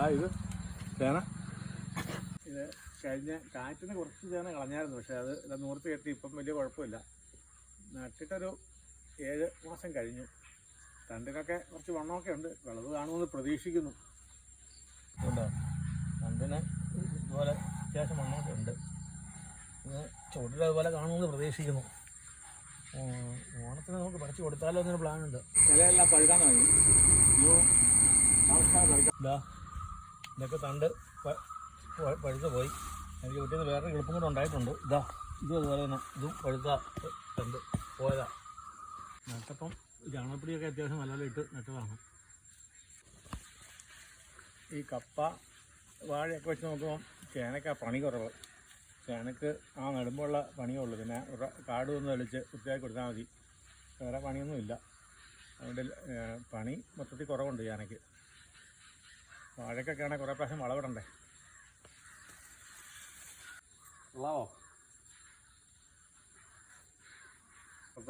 ആ ഇത് ചേന ഇത് കഴിഞ്ഞ കാറ്റിന് കുറച്ച് ചേന കളഞ്ഞായിരുന്നു പക്ഷെ അത് ഇത് നൂർത്ത് കെട്ടി ഇപ്പം വലിയ കുഴപ്പമില്ല. നട്ടിട്ടൊരു ഏഴ് മാസം കഴിഞ്ഞു. തണ്ടിനൊക്കെ കുറച്ച് വണ്ണമൊക്കെ ഉണ്ട്. വിളവ് കാണുമെന്ന് പ്രതീക്ഷിക്കുന്നു. ഉണ്ടോ തണ്ടിന് ഇതുപോലെ അത്യാവശ്യം വണ്ണമൊക്കെ ഉണ്ട്. ചുവട്ടിൽ അതുപോലെ കാണുമെന്ന് പ്രതീക്ഷിക്കുന്നു. ഓണത്തിന് നമുക്ക് പഠിച്ചു കൊടുത്താലോ എന്നൊരു പ്ലാൻ ഉണ്ട്. ഇലയെല്ലാം പഴുക്കാൻ തുടങ്ങി. ഇതാ ഇതൊക്കെ തണ്ട് പഴുത്ത് പോയി. എനിക്ക് വീട്ടിൽ നിന്ന് വേറെ എളുപ്പം കൂടെ ഉണ്ടായിട്ടുണ്ട്. ഇതാ ഇതും അതുപോലെ തന്നെ. ഇതും പഴുത്ത തണ്ട് പോയതാ. നട്ടപ്പം ചാണകപ്പൊടിയൊക്കെ അത്യാവശ്യം നല്ലപോലെ ഇട്ട് നട്ടതാണ്. ഈ കപ്പ വാഴയൊക്കെ വെച്ച് നോക്കുമ്പോൾ ചേനക്ക പണി കുറവ്. ചേനക്ക് ആ നടുമ്പുള്ള പണിയേ ഉള്ളൂ. പിന്നെ കാട് ഒന്ന് തെളിച്ച് വൃത്തിയാക്കി കൊടുത്താൽ മതി. വേറെ പണിയൊന്നുമില്ല. അതുകൊണ്ട് പണി മൊത്തത്തിൽ കുറവുണ്ട് ചേനയ്ക്ക്. വാഴക്കൊക്കെ ആണെങ്കിൽ കുറേ പ്രാവശ്യം വളവിടണ്ടേ ഉള്ളാവോ?